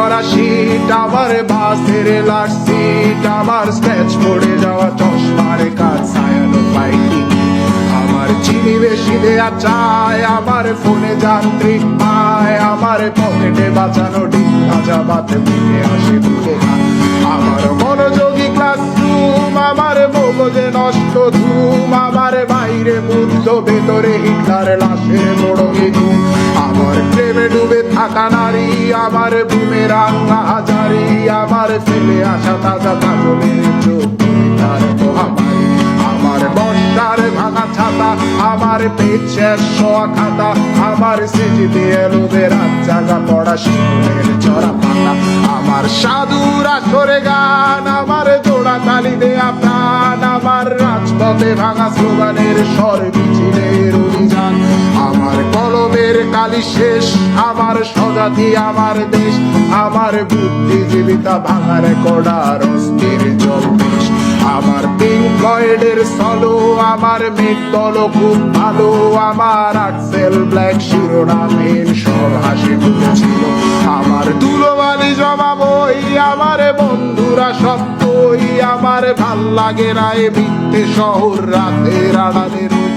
করা শীত আমার বাসের লাট সিট আমার স্ক্র্যাচ পড়ে যাওয়া চশমার কাজ ছায়ানো ফাইটিং আমার চিনি বেশি দেয়া চায় আমার ফোনে যান্ত্রিক পায়, আমার পকেটে বাঁচানো ডিম ভাজা বাতে মুখে আসে মুখে আমার মনোযোগী ক্লাসরুম আমার মগজে নষ্ট ধুম, আমার বাইরে বুদ্ধ ভেতরে হিটলার লাশের বড় ধুম আমার বুমের হাজারি আমার ফেলে আসা তাজা কাজলের চোখ মহামারী। আমার বর্ষার ভাঙা ছাতা, আমার শেষ শোয়া খাতা, আমার দিয়ে জাগা পড়া শিশুদের চড়া পাতা। আমার সাধুর আসরে গান, আমার জোড়া তালি দেয়া প্রাণ আমার রাজপথে ভাঙা স্লোগানের স্বর মিছিলের কালি শেষ। আমার স্বজাতি, আমার দেশ, আমার বুদ্ধিজীবিতা ভাঙার কডার অস্থির জলদেশ আমার পিঙ্ক ফ্লয়েডের সলো আমার মেঘ খুব ভালো, আমার আক্সেল ব্ল্যাক শিরোনামের সব হাসি ফুটেছিল। আমার দুলোবালি জমা বই আমার বন্ধুরা সত্যই। আমার ভালো লাগে না এ মিথ্যে শহর রাতের আড়ালের ওই